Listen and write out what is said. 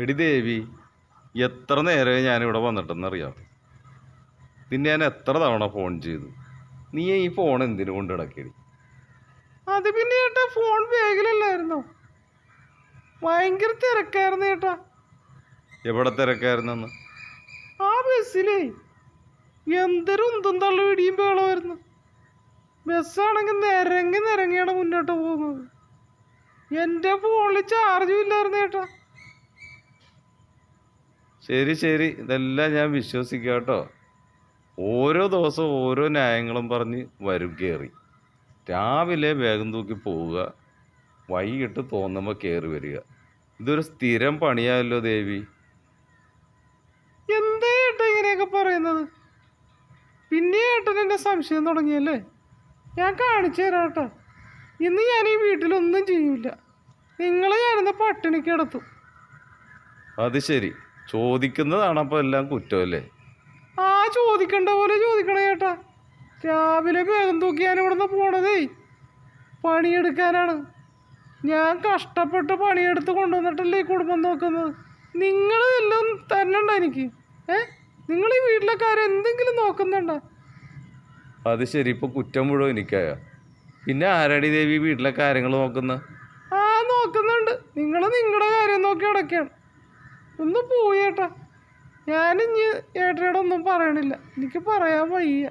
എടി ദേവി എത്ര നേരമായി ഞാനിവിടെ വന്നിട്ടെന്നറിയാം. നിന്നെ ഞാൻ എത്ര തവണ ഫോൺ ചെയ്തു. നീ ഈ ഫോൺ എന്തിനു കൊണ്ട് കിടക്കടി അത് പിന്നെ ചേട്ടാ ഫോൺ ബാഗിലല്ലായിരുന്നോ? ഭയങ്കര തിരക്കായിരുന്നു ചേട്ടാ എവിടെ തിരക്കായിരുന്നെന്ന്? ആ ബസ്സിലേ. എന്തൊരു ഉന്തും തള്ളു പിടിയും ബഹളമായിരുന്നു. ബസ്സാണെങ്കിൽ നിരങ്ങി നിരങ്ങിയാണ് മുന്നോട്ട് പോകുന്നത്. എന്റെ ഫോണിൽ ചാർജും ഇല്ലായിരുന്നു ചേട്ടാ ശരി ശരി. ഇതെല്ലാം ഞാൻ വിശ്വസിക്കാം കേട്ടോ. ഓരോ ദിവസവും ഓരോ ന്യായങ്ങളും പറഞ്ഞ് വരും കയറി രാവിലെ വേഗം തൂക്കി പോവുക. വൈകിട്ട് തോന്നുമ്പോൾ കയറി വരിക. ഇതൊരു സ്ഥിരം പണിയായല്ലോ ദേവി. എന്താ ചേട്ടാ ഇങ്ങനെയൊക്കെ പറയുന്നത്? പിന്നെ ഏട്ടൻ എന്റെ സംശയം തുടങ്ങിയല്ലേ? ഞാൻ കാണിച്ചു തരാം കേട്ടോ. ഇന്ന് ഞാൻ ഈ വീട്ടിലൊന്നും ചെയ്യൂല. നിങ്ങളെ ഞാനിന്ന് പട്ടിണി കിടത്തും. അത് ശരി. ചോദിക്കുന്നതാണ് അപ്പോൾ എല്ലാം കുറ്റമല്ലേ ആ ചോദിക്കണ്ട പോലെ ചോദിക്കണേ ചേട്ടാ രാവിലെ വേഗം തൂക്കിയാണ് ഇവിടുന്ന് പോണതേ. പണിയെടുക്കാനാണ്. ഞാൻ കഷ്ടപ്പെട്ട് പണിയെടുത്ത് കൊണ്ടുവന്നിട്ടല്ലേ ഈ കുടുംബം നോക്കുന്നത്? നിങ്ങൾ എല്ലാം തരണ്ട എനിക്ക്? ഏ? നിങ്ങൾ ഈ വീട്ടിലെ കാര്യം എന്തെങ്കിലും നോക്കുന്നുണ്ടോ? അത് ശരി ഇപ്പോൾ കുറ്റം മുഴുവൻ എനിക്കായ? പിന്നെ ആരാടി ദേവി വീട്ടിലെ കാര്യങ്ങൾ നോക്കുന്നത് ആ നോക്കുന്നുണ്ട്. നിങ്ങൾ നിങ്ങളുടെ കാര്യം നോക്കി അടയ്ക്കാണ് ഒന്ന് പോയി ചേട്ടാ ഞാനിഞ്ഞ് ഏട്ടനോടൊന്നും പറയണില്ല. എനിക്ക് പറയാൻ വയ്യ.